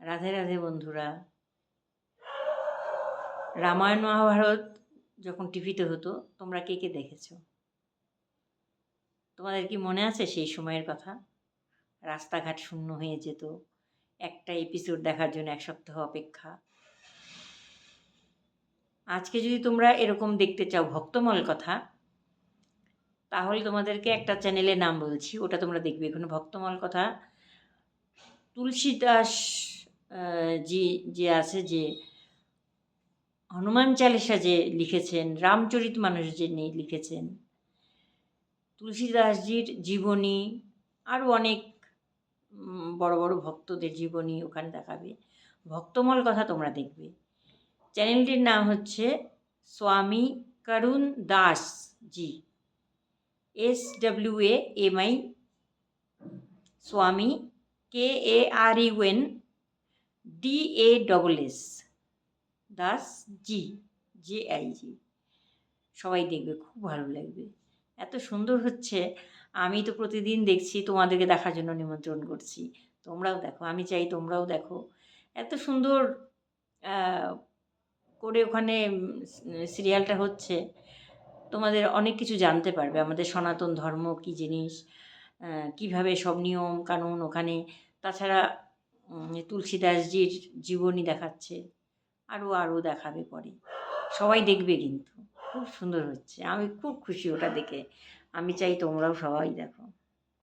রাধে রাধে বন্ধুরা। রামায়ণ মহাভারত যখন টিভিতে হতো, তোমরা কে কে দেখেছ? তোমাদের কি মনে আছে সেই সময়ের কথা? রাস্তাঘাট শূন্য হয়ে যেত, একটা এপিসোড দেখার জন্য এক সপ্তাহ অপেক্ষা। আজকে যদি তোমরা এরকম দেখতে চাও ভক্তমল কথা, তাহলে তোমাদেরকে একটা চ্যানেলের নাম বলছি, ওটা তোমরা দেখবে। এখানে ভক্তমল কথা তুলসী দাস জি যে আছে যে, হনুমান চালিসা যে লিখেছেন, রামচরিত মানুষ যে নিয়ে লিখেছেন, তুলসীদাসজির জীবনী, আরও অনেক বড় বড় ভক্তদের জীবনী ওখানে দেখাবে। ভক্তমল কথা তোমরা দেখবে। চ্যানেলটির নাম হচ্ছে Swami Karun Das ji S W A M I, Swami K A R U N D A double S Das ji J I ji সবাই দেখবে, খুব ভালো লাগবে। এত সুন্দর হচ্ছে, আমি তো প্রতিদিন দেখছি, তোমাদেরকে দেখার জন্য নিমন্ত্রণ করছি। তোমরাও দেখো, আমি চাই তোমরাও দেখো। এত সুন্দর করে ওখানে সিরিয়ালটা হচ্ছে। তোমাদের অনেক কিছু জানতে পারবে, আমাদের সনাতন ধর্ম কী জিনিস কীভাবে সব নিয়ম কানুন ওখানে। তাছাড়া তুলসীদাসজির জীবনী দেখাচ্ছে আরও আরও দেখাবে পরে। সবাই দেখবে কিন্তু। খুব সুন্দর হচ্ছে। আমি খুব খুশি ওটা দেখে। আমি চাই তোমরাও সবাই দেখো।